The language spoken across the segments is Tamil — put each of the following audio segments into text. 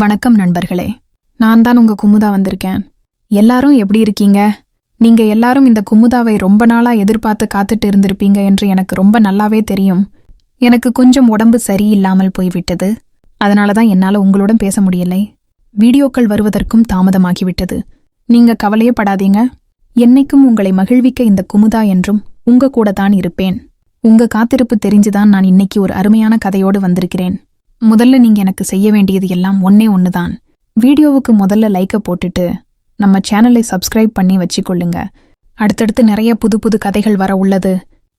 வணக்கம் நண்பர்களே. நான் தான் உங்க குமுதா வந்திருக்கேன். எல்லாரும் எப்படி இருக்கீங்க? நீங்க எல்லாரும் இந்த குமுதாவை ரொம்ப நாளா எதிர்பார்த்து காத்துட்டு இருந்திருப்பீங்க என்று எனக்கு ரொம்ப நல்லாவே தெரியும். எனக்கு கொஞ்சம் உடம்பு சரியில்லாமல் போய்விட்டது. அதனால தான் என்னால உங்களுடன் பேச முடியலை. வீடியோக்கள் வருவதற்கும் தாமதமாகிவிட்டது. நீங்க கவலையே படாதீங்க. என்னைக்கும் உங்களை மகிழ்விக்க இந்த குமுதா என்றும் உங்க கூட தான் இருப்பேன். உங்க காத்திருப்பு தெரிஞ்சுதான் நான் இன்னைக்கு ஒரு அருமையான கதையோடு வந்திருக்கிறேன். முதல்ல நீங்க எனக்கு செய்ய வேண்டியது எல்லாம் ஒன்னே தான் வீடியோவுக்கு முதல்ல லைக்க போட்டுட்டு நம்ம சேனலை சப்ஸ்கிரைப் பண்ணி வச்சுக்கொள்ளுங்க. அடுத்தடுத்து நிறைய புது புது கதைகள் வர உள்ளது.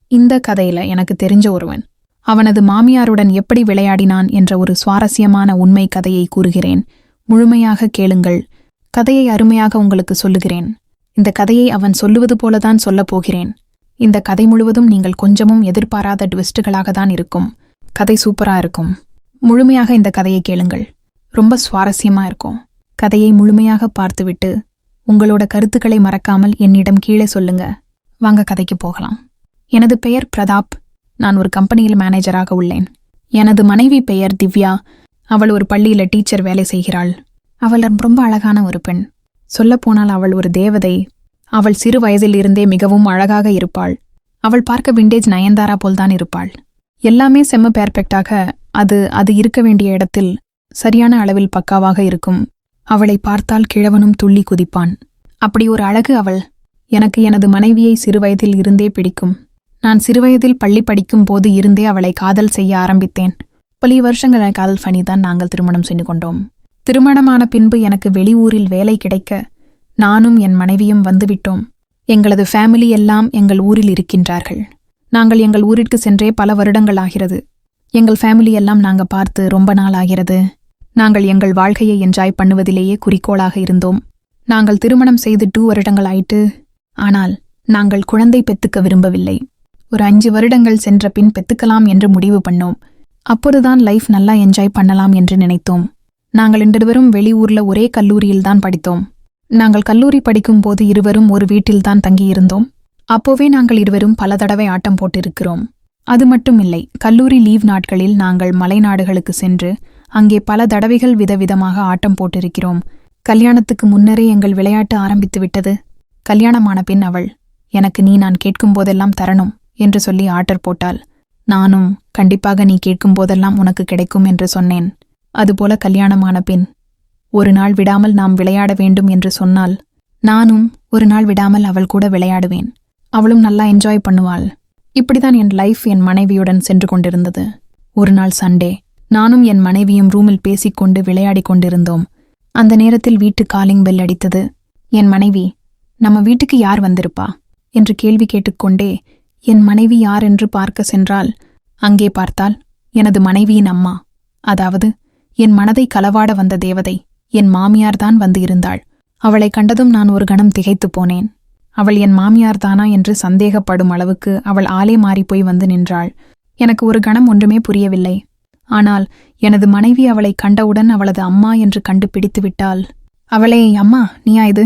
இந்த கதையில எனக்கு தெரிஞ்ச ஒருவன். அவனது மாமியாருடன் எப்படி விளையாடினான் என்ற ஒரு சுவாரஸ்யமான உண்மை கதையை கூறுகிறேன். முழுமையாக கேளுங்கள். கதையை அருமையாக உங்களுக்கு சொல்லுகிறேன். இந்த கதையை அவன் சொல்லுவது போலதான் சொல்லப் போகிறேன். இந்த கதை முழுவதும் நீங்கள் கொஞ்சமும் எதிர்பாராத ட்விஸ்டுகளாக தான் இருக்கும். கதை சூப்பரா இருக்கும். முழுமையாக இந்த கதையை கேளுங்கள். ரொம்ப சுவாரஸ்யமா இருக்கும். கதையை முழுமையாக பார்த்துவிட்டு உங்களோட கருத்துக்களை மறக்காமல் என்னிடம் கீழே சொல்லுங்க. வாங்க கதைக்கு போகலாம். எனது பெயர் பிரதாப். நான் ஒரு கம்பெனியில் மேனேஜராக உள்ளேன். எனது மனைவி பெயர் திவ்யா. அவள் ஒரு பள்ளியில டீச்சர் வேலை செய்கிறாள். அவள் ரொம்ப அழகான ஒரு பெண். சொல்லப்போனால் அவள் ஒரு தேவதை. அவள் சிறு வயதிலிருந்தே மிகவும் அழகாக இருப்பாள். அவள் பார்க்க விண்டேஜ் நயன்தாரா போல்தான் இருப்பாள். எல்லாமே செம்ம பெர்ஃபெக்டாக அது அது இருக்க வேண்டிய இடத்தில் சரியான அளவில் பக்காவாக இருக்கும். அவளை பார்த்தால் கிழவனும் துள்ளி குதிப்பான். அப்படி ஒரு அழகு அவள். எனக்கு எனது மனைவியை சிறுவயதில் இருந்தே பிடிக்கும். நான் சிறுவயதில் பள்ளி படிக்கும் போது இருந்தே அவளை காதல் செய்ய ஆரம்பித்தேன். பல வருஷங்களை காதல் பண்ணிதான் நாங்கள் திருமணம் செய்து கொண்டோம். திருமணமான பின்பு எனக்கு வெளியூரில் வேலை கிடைக்க நானும் என் மனைவியும் வந்துவிட்டோம். எங்களது ஃபேமிலி எல்லாம் எங்கள் ஊரில் இருக்கின்றார்கள். நாங்கள் எங்கள் ஊரிற்கு சென்றே பல வருடங்கள் ஆகிறது. எங்கள் ஃபேமிலி எல்லாம் நாங்க பார்த்து ரொம்ப நாள் ஆகிறது. நாங்கள் எங்கள் வாழ்க்கையை என்ஜாய் பண்ணுவதிலேயே குறிக்கோளாக இருந்தோம். நாங்கள் திருமணம் செய்து டூ வருடங்கள் ஆயிட்டு ஆனால் நாங்கள் குழந்தை பெத்துக்க விரும்பவில்லை. ஒரு அஞ்சு வருடங்கள் சென்ற பின் பெத்துக்கலாம் என்று முடிவு பண்ணோம். அப்போதுதான் லைஃப் நல்லா என்ஜாய் பண்ணலாம் என்று நினைத்தோம். நாங்கள் இருவரும் வெளியூர்ல ஒரே கல்லூரியில்தான் படித்தோம். நாங்கள் கல்லூரி படிக்கும் போது இருவரும் ஒரு வீட்டில்தான் தங்கியிருந்தோம். அப்போவே நாங்கள் இருவரும் பல தடவை ஆட்டம் போட்டிருக்கிறோம். அது மட்டுமில்லை கல்லூரி லீவ் நாட்களில் நாங்கள் மலைநாடுகளுக்கு சென்று அங்கே பல தடவைகள் விதவிதமாக ஆட்டம் போட்டிருக்கிறோம். கல்யாணத்துக்கு முன்னரே எங்கள் விளையாட்டு ஆரம்பித்து விட்டது. கல்யாணமான பின் அவள் எனக்கு நீ நான் கேட்கும் போதெல்லாம் தரணும் என்று சொல்லி ஆர்டர் போட்டாள். நானும் கண்டிப்பாக நீ கேட்கும் போதெல்லாம் உனக்கு கிடைக்கும் என்று சொன்னேன். அதுபோல கல்யாணமான பின் ஒரு நாள் விடாமல் நாம் விளையாட வேண்டும் என்று சொன்னால் நானும் ஒரு நாள் விடாமல் அவள் கூட விளையாடுவேன். அவளும் நல்லா என்ஜாய் பண்ணுவாள். இப்படிதான் என் லைஃப் என் மனைவியுடன் சென்று கொண்டிருந்தது. ஒரு நாள் சண்டே நானும் என் மனைவியும் ரூமில் பேசிக்கொண்டு விளையாடிக் கொண்டிருந்தோம். அந்த நேரத்தில் வீட்டு காலிங் பெல் அடித்தது. என் மனைவி நம்ம வீட்டுக்கு யார் வந்திருப்பா? என்று கேள்வி கேட்டுக்கொண்டே என் மனைவி யார் என்று பார்க்க சென்றால் அங்கே பார்த்தால் எனது மனைவியின் அம்மா. அதாவது என் மனதை களவாட வந்த தேவதை என் மாமியார்தான் வந்து இருந்தாள். அவளை கண்டதும் நான் ஒரு கணம் திகைத்துப் போனேன். அவள் என் மாமியார் தானா என்று சந்தேகப்படும் அளவுக்கு அவள் ஆளே மாறிப்போய் வந்து நின்றாள். எனக்கு ஒரு கணம் ஒன்றுமே புரியவில்லை. ஆனால் எனது மனைவி அவளை கண்டவுடன் அவளது அம்மா என்று கண்டுபிடித்து விட்டாள். அவளே அம்மா நீயா இது?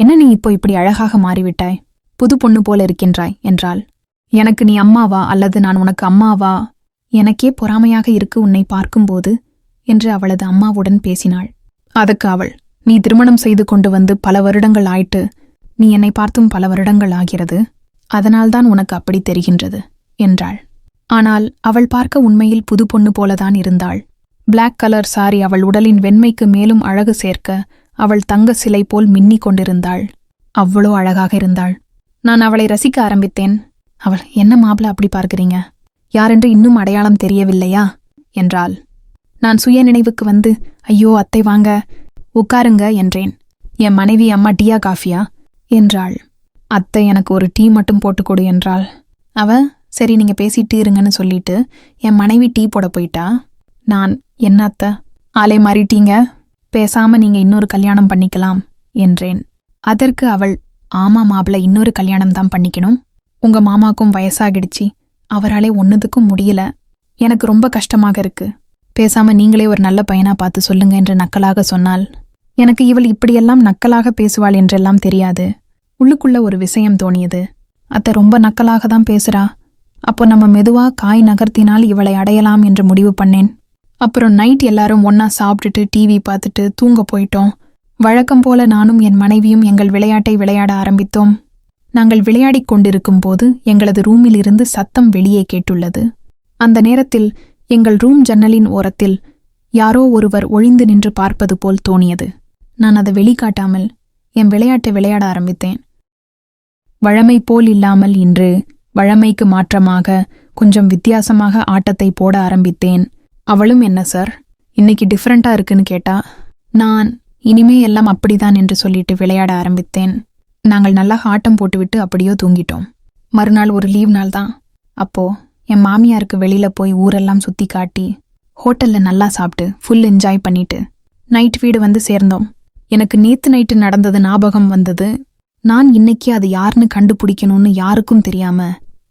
என்ன நீ இப்போ இப்படி அழகாக மாறிவிட்டாய்? புது பொண்ணு போல இருக்கின்றாய் என்றாள். எனக்கு நீ அம்மாவா அல்லது நான் உனக்கு அம்மாவா? எனக்கே பொறாமையாக இருக்கு உன்னை பார்க்கும்போது என்று அவளது அம்மாவுடன் பேசினாள். அதுக்கு அவள் நீ திருமணம் செய்து கொண்டு வந்து பல வருடங்கள் ஆயிட்டு நீ என்னை பார்த்தும் பல வருடங்கள் ஆகிறது. அதனால்தான் உனக்கு அப்படி தெரிகின்றது என்றாள். ஆனால் அவள் பார்க்க உண்மையில் புது பொண்ணு போலதான் இருந்தாள். பிளாக் கலர் சாரி அவள் உடலின் வெண்மைக்கு மேலும் அழகு சேர்க்க அவள் தங்க சிலை போல் மின்னிக் கொண்டிருந்தாள். அவ்வளோ அழகாக இருந்தாள். நான் அவளை ரசிக்க ஆரம்பித்தேன். அவள் என்ன மாப்பிள அப்படி பார்க்கிறீங்க? யாரென்று இன்னும் அடையாளம் தெரியவில்லையா? என்றாள். நான் சுய நினைவுக்கு வந்து ஐயோ அத்தை வாங்க உட்காருங்க என்றேன். என் மனைவி அம்மா டியா காஃபியா? என்றாள். அத்தை எனக்கு ஒரு டீ மட்டும் போட்டு கொடு என்றாள். அவ சரி நீங்க பேசிட்டு இருங்கன்னு சொல்லிட்டு என் மனைவி டீ போட போயிட்டா? நான் என்ன அத்தை? ஆளே மாறிட்டீங்க. பேசாம நீங்க இன்னொரு கல்யாணம் பண்ணிக்கலாம் என்றேன். அதற்கு அவள் ஆமா மாப்பிள இன்னொரு கல்யாணம் தான் பண்ணிக்கணும். உங்க மாமாக்கும் வயசாகிடுச்சு. அவராலே ஒன்னுதுக்கும் முடியல. எனக்கு ரொம்ப கஷ்டமாக இருக்கு. பேசாம நீங்களே ஒரு நல்ல பையனா பார்த்து சொல்லுங்க என்று நக்கலாக சொன்னாள். எனக்கு இவள் இப்படியெல்லாம் நக்கலாக பேசுவாள் என்றெல்லாம் தெரியாது. உள்ளுக்குள்ள ஒரு விஷயம் தோணியது. அத்த ரொம்ப நக்கலாக தான் பேசுறா. அப்போ நம்ம மெதுவா காய் நகர்த்தினால் இவளை அடையலாம் என்று முடிவு பண்ணேன். அப்புறம் நைட் எல்லாரும் ஒன்னா சாப்பிட்டுட்டு டிவி பார்த்துட்டு தூங்க போயிட்டோம். வழக்கம் போல நானும் என் மனைவியும் எங்கள் விளையாட்டை விளையாட ஆரம்பித்தோம். நாங்கள் விளையாடிக் கொண்டிருக்கும் போது எங்களது ரூமில் இருந்து சத்தம் வெளியே கேட்டுள்ளது. அந்த நேரத்தில் எங்கள் ரூம் ஜன்னலின் ஓரத்தில் யாரோ ஒருவர் ஒளிந்து நின்று பார்ப்பது போல் தோணியது. நான் அதை வெளிக்காட்டாமல் என் விளையாட்டை விளையாட ஆரம்பித்தேன். வழமை போல் இல்லாமல் இன்று வழமைக்கு மாற்றமாக கொஞ்சம் வித்தியாசமாக ஆட்டத்தை போட ஆரம்பித்தேன். அவளும் என்ன சார்? இன்னைக்கு டிஃப்ரெண்டா இருக்குன்னு கேட்டா நான் இனிமே எல்லாம் அப்படிதான் என்று சொல்லிட்டு விளையாட ஆரம்பித்தேன். நாங்கள் நல்லா ஆட்டம் போட்டுவிட்டு அப்படியோ தூங்கிட்டோம். மறுநாள் ஒரு லீவ் நாள் தான் அப்போ என் மாமியாருக்கு வெளியில போய் ஊரெல்லாம் சுத்தி காட்டி ஹோட்டல்ல நல்லா சாப்பிட்டு ஃபுல் என்ஜாய் பண்ணிட்டு நைட் வீடு வந்து சேர்ந்தோம். எனக்கு நேத்து நைட்டு நடந்தது ஞாபகம் வந்தது நான் இன்னைக்கு அது யாருன்னு கண்டுபிடிக்கணும்னு யாருக்கும் தெரியாம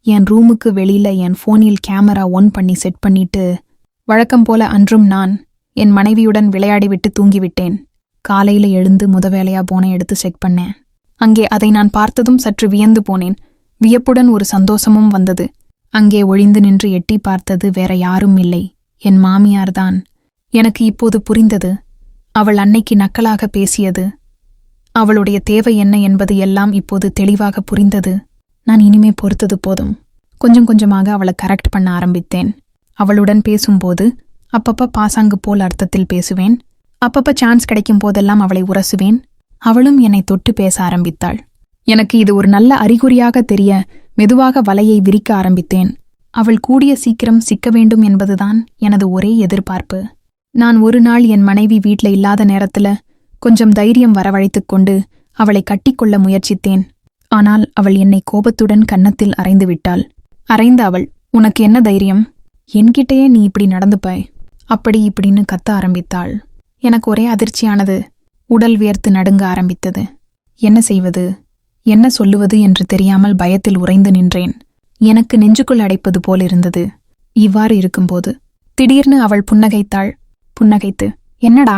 என் ரூமுக்கு வெளியில என் ஃபோனில் கேமரா ஒன் பண்ணி செட் பண்ணிட்டு வழக்கம் போல அன்றும் நான் என் மனைவியுடன் விளையாடி விட்டு தூங்கிவிட்டேன். காலையில எழுந்து முத வேலையா போனை எடுத்து செக் பண்ணேன். அங்கே அதை நான் பார்த்ததும் சற்று வியந்து போனேன். வியப்புடன் ஒரு சந்தோஷமும் வந்தது. அங்கே ஒழிந்து நின்று எட்டி பார்த்தது வேற யாரும் இல்லை. என் மாமியார்தான். எனக்கு இப்போது புரிந்தது. அவள் அன்னைக்கு நக்கலாக பேசியது. அவளுடைய தேவை என்ன என்பது எல்லாம் இப்போது தெளிவாக புரிந்தது. நான் இனிமே பொறுத்தது போதும். கொஞ்சம் கொஞ்சமாக அவளை கரெக்ட் பண்ண ஆரம்பித்தேன். அவளுடன் பேசும்போது அப்பப்ப பாசாங்கு போல் அர்த்தத்தில் பேசுவேன். அப்பப்ப சான்ஸ் கிடைக்கும் போதெல்லாம் அவளை உரசுவேன். அவளும் என்னை தொட்டு பேச ஆரம்பித்தாள். எனக்கு இது ஒரு நல்ல அறிகுறியாக தெரிய மெதுவாக வலையை விரிக்க ஆரம்பித்தேன். அவள் கூடிய சீக்கிரம் சிக்க வேண்டும் என்பதுதான் எனது ஒரே எதிர்பார்ப்பு. நான் ஒரு நாள் என் மனைவி வீட்ல இல்லாத நேரத்துல கொஞ்சம் தைரியம் வரவழைத்துக் கொண்டு அவளை கட்டிக்கொள்ள முயற்சித்தேன். ஆனால் அவள் என்னை கோபத்துடன் கன்னத்தில் அறைந்து விட்டாள். அறைந்த அவள் உனக்கு என்ன தைரியம்? என்கிட்டயே நீ இப்படி நடந்துப்பாய். அப்படி இப்படின்னு கத்த ஆரம்பித்தாள். எனக்கு ஒரே அதிர்ச்சியானது. உடல் வியர்த்து நடுங்க ஆரம்பித்தது. என்ன செய்வது? என்ன சொல்லுவது என்று தெரியாமல் பயத்தில் உறைந்து நின்றேன். எனக்கு நெஞ்சுக்குள் அடைப்பது போல் இருந்தது. இவ்வாறு இருக்கும்போது திடீர்னு அவள் புன்னகைத்தாள். புன்னகைத்து என்னடா?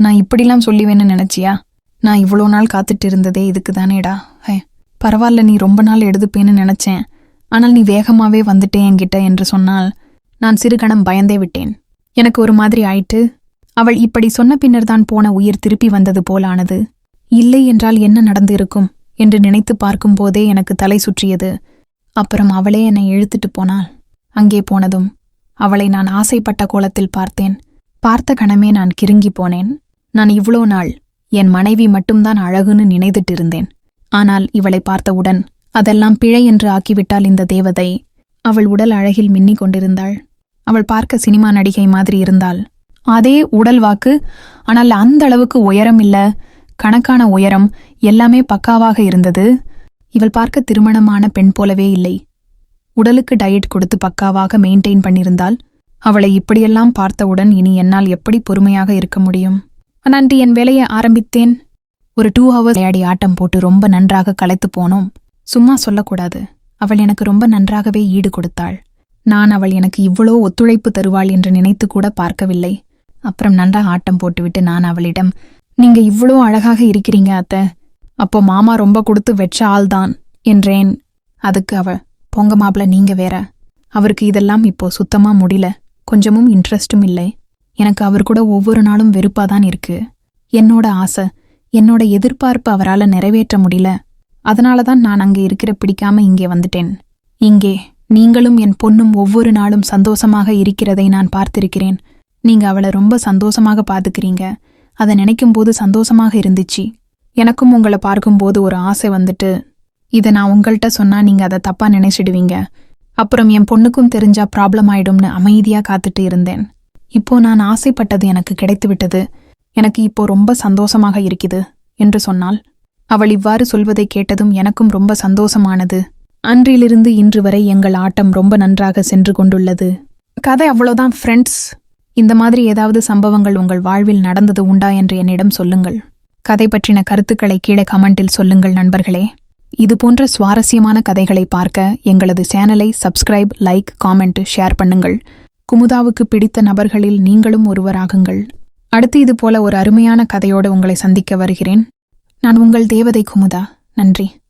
நான் இப்படிலாம் சொல்லுவேன்னு நினைச்சியா? நான் இவ்வளோ நாள் காத்துட்டு இருந்ததே இதுக்கு தானேடா ஹே பரவாயில்ல நீ ரொம்ப நாள் எடுத்துப்பேன்னு நினைச்சேன். ஆனால் நீ வேகமாவே வந்துட்டே என்கிட்ட என்று சொன்னால் நான் சிறுகணம் பயந்தே விட்டேன். எனக்கு ஒரு மாதிரி ஆயிட்டு அவள் இப்படி சொன்ன பின்னர்தான் போன உயிர் திருப்பி வந்தது போலானது. இல்லை என்றால் என்ன நடந்து இருக்கும் என்று நினைத்து பார்க்கும்போதே எனக்கு தலை சுற்றியது. அப்புறம் அவளே என்னை இழுத்துட்டு போனாள். அங்கே போனதும் அவளை நான் ஆசைப்பட்ட கோலத்தில் பார்த்தேன். பார்த்த கணமே நான் கிருங்கி போனேன். நான் இவ்வளோ நாள் என் மனைவி மட்டும்தான் அழகுன்னு நினைத்துட்டு இருந்தேன் ஆனால் இவளை பார்த்தவுடன் அதெல்லாம் பிழை என்று ஆக்கிவிட்டாள் இந்த தேவதை. அவள் உடல் அழகில் மின்னிக் கொண்டிருந்தாள். அவள் பார்க்க சினிமா நடிகை மாதிரி இருந்தாள். அதே உடல் வாக்கு ஆனால் அந்த அளவுக்கு உயரம் இல்ல. கணக்கான உயரம் எல்லாமே பக்காவாக இருந்தது. இவள் பார்க்க திருமணமான பெண் போலவே இல்லை. உடலுக்கு டயட் கொடுத்து பக்காவாக மெயின்டைன் பண்ணியிருந்தால் அவளை இப்படியெல்லாம் பார்த்தவுடன் இனி என்னால் எப்படி பொறுமையாக இருக்க முடியும்? அன்று என் வேலையை ஆரம்பித்தேன். ஒரு டூ ஹவர்ஸ் விளையாடி ஆட்டம் போட்டு ரொம்ப நன்றாக களைத்து போனோம். சும்மா சொல்லக்கூடாது. அவள் எனக்கு ரொம்ப நன்றாகவே ஈடு கொடுத்தாள். நான் அவள் எனக்கு இவ்வளோ ஒத்துழைப்பு தருவாள் என்று நினைத்து கூட பார்க்கவில்லை. அப்புறம் நன்றாக ஆட்டம் போட்டுவிட்டு நான் அவளிடம் நீங்க இவ்வளோ அழகாக இருக்கிறீங்க அத்த. அப்போ மாமா ரொம்ப கொடுத்து வெச்ச ஆள்தான் என்றேன். அதுக்கு அவ பொங்க மாப்பிள நீங்க வேற. அவருக்கு இதெல்லாம் இப்போ சுத்தமா முடியல. கொஞ்சமும் இன்ட்ரெஸ்டும் இல்லை. எனக்கு அவர் கூட ஒவ்வொரு நாளும் வெறுப்பா தான் இருக்கு. என்னோட ஆசை என்னோட எதிர்பார்ப்பு அவரால நிறைவேற்ற முடியல. அதனால தான் நான் அங்கே இருக்கிற பிடிக்காம இங்கே வந்துட்டேன். இங்கே நீங்களும் என் பொண்ணும் ஒவ்வொரு நாளும் சந்தோஷமாக இருக்கிறதை நான் பார்த்திருக்கிறேன். நீங்க அவளை ரொம்ப சந்தோஷமாக பாத்துக்கிறீங்க அதை நினைக்கும் போது சந்தோஷமாக இருந்துச்சு. எனக்கும் உங்களை பார்க்கும்போது ஒரு ஆசை வந்துட்டு இதை நான் உங்கள்கிட்ட சொன்னா நீங்க அதை தப்பா நினைச்சிடுவீங்க. அப்புறம் என் பொண்ணுக்கும் தெரிஞ்சா ப்ராப்ளம் ஆயிடும்னு அமைதியா காத்துட்டு இருந்தேன். இப்போ நான் ஆசைப்பட்டது எனக்கு கிடைத்துவிட்டது. எனக்கு இப்போ ரொம்ப சந்தோஷமாக இருக்குது என்று சொன்னாள். அவள் இவ்வாறு சொல்வதை கேட்டதும் எனக்கும் ரொம்ப சந்தோஷமானது. அன்றிலிருந்து இன்று வரை எங்கள் ஆட்டம் ரொம்ப நன்றாக சென்று கொண்டுள்ளது. கதை அவ்வளோதான் ஃப்ரெண்ட்ஸ் இந்த மாதிரி ஏதாவது சம்பவங்கள் உங்கள் வாழ்வில் நடந்தது உண்டா என்று என்னிடம் சொல்லுங்கள். கதை பற்றின கருத்துக்களை கீழே கமெண்டில் சொல்லுங்கள் நண்பர்களே. இது போன்ற சுவாரஸ்யமான கதைகளை பார்க்க எங்களது சேனலை சப்ஸ்கிரைப் லைக் காமெண்ட் ஷேர் பண்ணுங்கள். குமுதாவுக்கு பிடித்த நபர்களில் நீங்களும் ஒருவராகுங்கள். அடுத்து இது போல ஒரு அருமையான கதையோடு உங்களை சந்திக்க வருகிறேன். நான் உங்கள் தேவதை குமுதா. நன்றி.